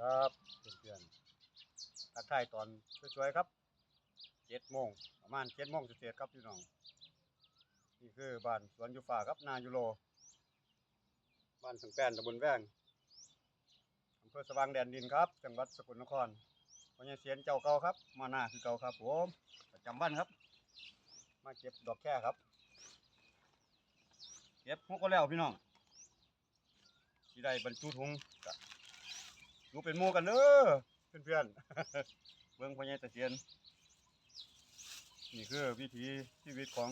ครับเพื่อนๆทักทายตอนสวยๆครับเจ็ดโมงประมาณเจ็ดโมงเศษครับพี่น้อง นี่คือบ้านสวนยูฟ้าครับนายูโรบ้านสังแปนตำบลแวงอำเภอสว่างแดนดินครับ จังหวัดสกลนครพญาเสียนเจ้าเก่าครับ มาหน้าคือเก่าครับผมประจำวันครับ มาเก็บดอกแค่ครับเก็บหกก็แล้วพี่น้องที่ได้บรรจุถุง ก็ดูเป็นหมู่กันเด้อเพื่อนๆ เบิ่งพญาตะเสียน นี่คือวิถีชีวิตของ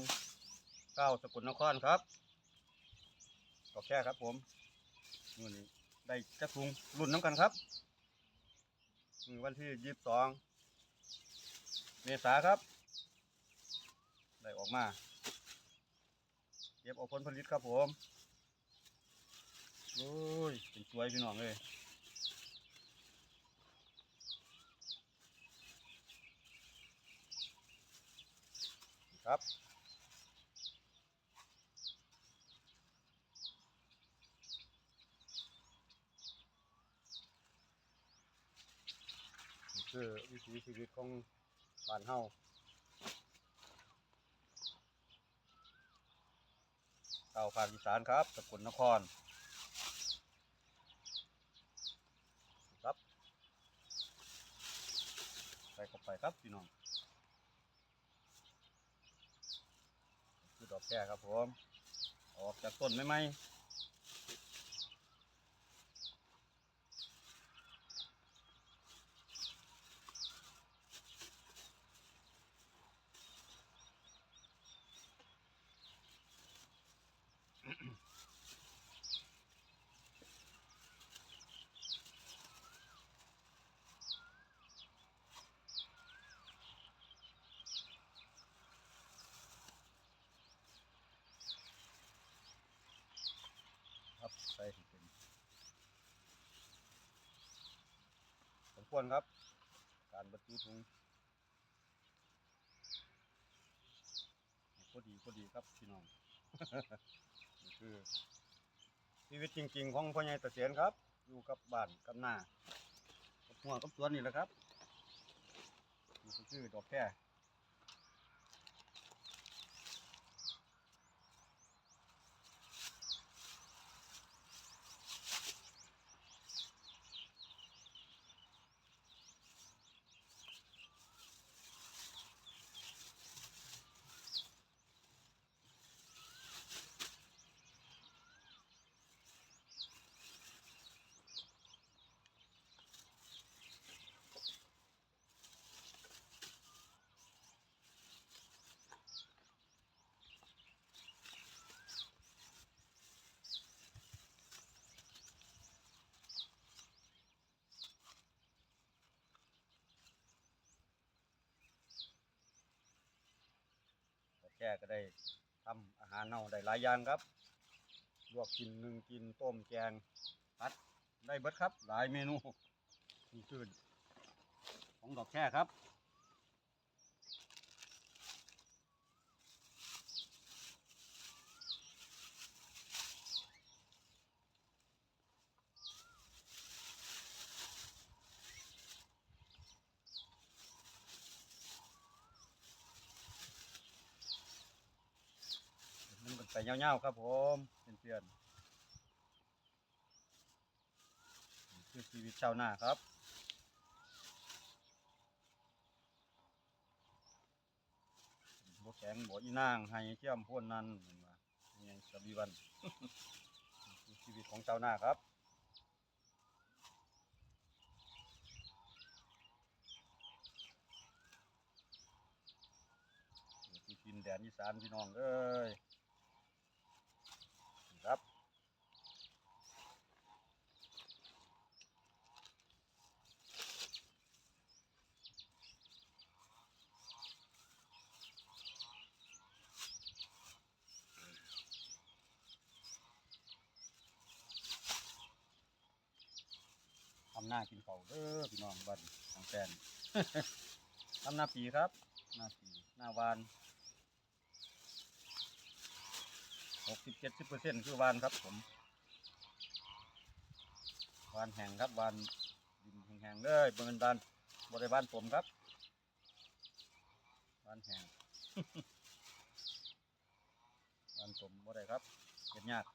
เก้าวสกุลนครครับดอกแค่ครับผมมื้อนี้ได้จักถุงรุ่นน้ำกันครับมือวันที่ยี่สิบสองเมษาครับ ได้ออกมาเก็บเอาผลผลิตครับผมโอ้ยเป็นสวยพี่น้องเลย ครับนี่คือวิถีชีวิตของบ้านเฮาเก่าภาคอีสานครับสกลนครครับใส่เข้าไปครับพี่น้องคือดอก แค่ครับผม ออกจากต้นไม่ไหมครับใส่ให้เป็นสม ควรครับ การบรรจุถุงพอดีพอดีครับพี่น้องนี่คือชีวิตจริง ๆ ของพ่อใหญ่ตะเสียนครับ อยู่กับบ้านกับนากับหัวกับสวนนี่แหละครับนี่คือดอกแค่ แก่ก็ได้ทำอาหารเน่าได้หลายอย่างครับลวกกินนึ่งกินต้มแกงผัดได้เบิดครับ หลายเมนูนี่คือของดอกแค่ครับ ไปเงาๆครับผมเพื่อนๆคือชีวิตชาวนาครับบแข็งบ่อีนางให้เที่ยมพ่นนั้นเห็นว่านี่ยังสบีวันคือชีวิตของชาวนาครับกินแดนอีสานพี่น้องเอ้ย หน้ากินเขาเด้อพี่น้องบ้านทางแฟนทำหน้าปีครับ หน้าปีหน้าวานหกสิบเจ็ดสิบเปอร์เซ็นต์คือวานครับผมวานแห้งครับวานดินแห้งๆเลยเบิ่งกันบานบ่ได้บานผมครับบานแห้งบานผมบ่ได้ครับเฮ็ดยาก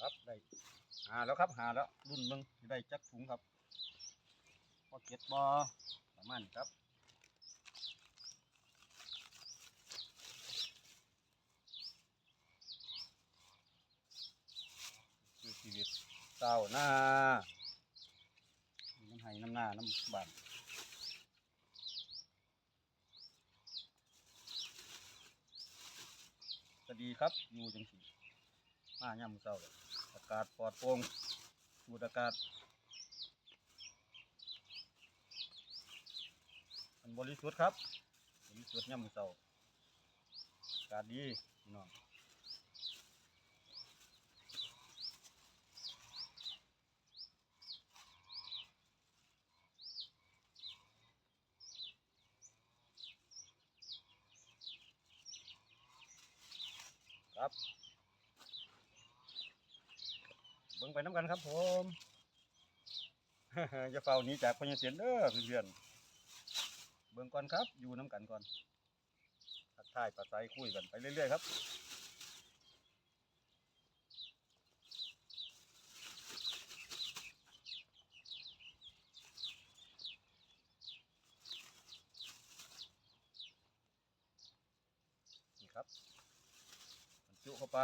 ครับได้ หาแล้วครับหาแล้วรุ่นเบิ่งได้จักถุงครับพอเก็ดบ่ประมาณนี้ครับคือชีวิตเศร้าหน้าน้ำไห้น้ำหน้าน้ำบานก็ดีครับอยู่จังสีมาย่ำเศร้าเลย อากาศปลอดโปร่งสูดอากาศ มันบริสุทธิ์ครับบริสุทธิ์ย่ำเศร้าอากาศดีพี่น้องครับ เบิ่งไปน้ำกันครับผมจะเฝ้าหนี้จากพญาเสียนเด้อเพื่อนเบิ่งก่อนครับ อยู่น้ำกันก่อนทักทายปะไซคุยกันไปเรื่อยๆครับนี่ครับจุเข้าไป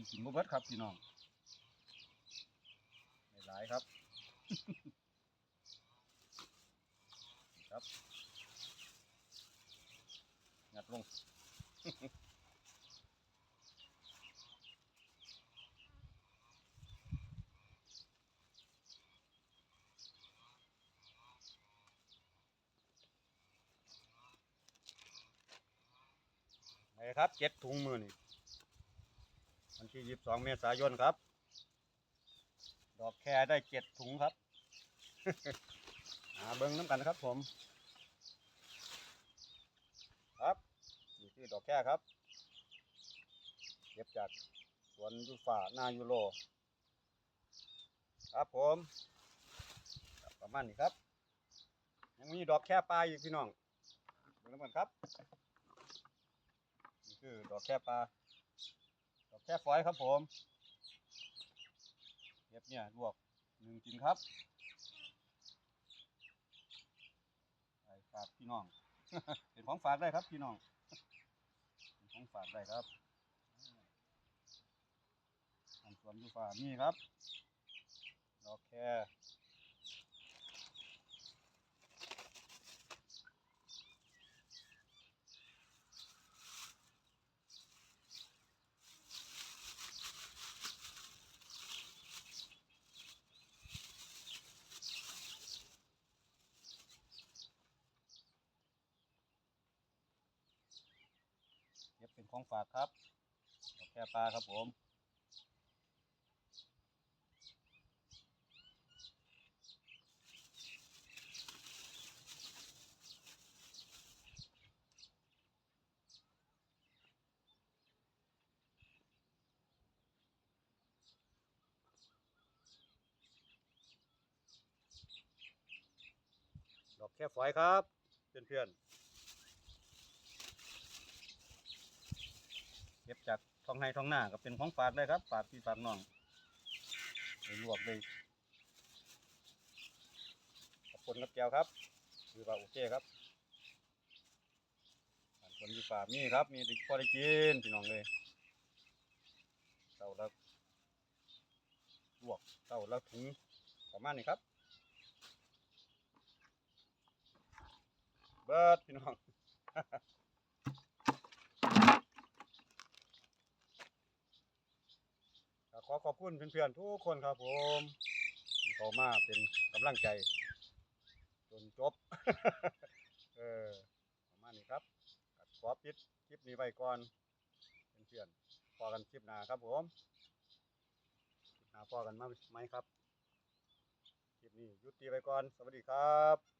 นี่กินบ่เบิดครับพี่น้องไม่หลายครับ ครับงัดลงนี่ครับเจ็ดถุงมือนี่ วันที่ยี่สิบสองเมษายนครับ ดอกแครได้เจ็ดถุงครับ หาเบิ้งน้ำกันครับผม ครับนี่คือดอกแครครับ เก็บจากสวนยูฟ่านายูโร ครับผมครับประมาณนี้ครับ ยังมีดอกแค่ปลาอยู่พี่น้องเบิ่งน้ำกันครับ นี่คือดอกแค่ปลาดอก แค่ฝอยครับผมเห็บเนี่ยลวกหนึ่งกินครับไปฝากพี่น้อง เป็นของฝากได้ครับพี่น้องเป็นของฝากได้ครับอันสวนยูฟานี่ครับดอกแค่ เก็บเป็นของฝากครับดอกแค่ปลาครับผมดอกแค่ฝอยครับ เพื่อนๆ ก็บจากท้องไห้ท้องหน้าก็เป็นของฝากได้ครับฝากพี่ฝากน้องไปลวกเลยขอบคุณกับแก้วครับคือว่าโอเคครับผ่านคนอยู่ฝากนี่ครับ มีพอได้กินพี่น้องเลยเต่าละลวกเต่าละถุงประมาณนี้ครับเบิดพี่น้อง ก็ข อขอบคุณเพื่อนๆทุกคนครับผมที่เขามาเป็นกำลังใจ จนจบ เออประมาณนี้ครับก็ปิดคลิปนี้ไว้ก่อนเพื่อนๆพอกันคลิปหน้าครับผมคลิปหน้าพอกันมาไหมครับ คลิปนี้ยุติไปก่อน สวัสดีครับ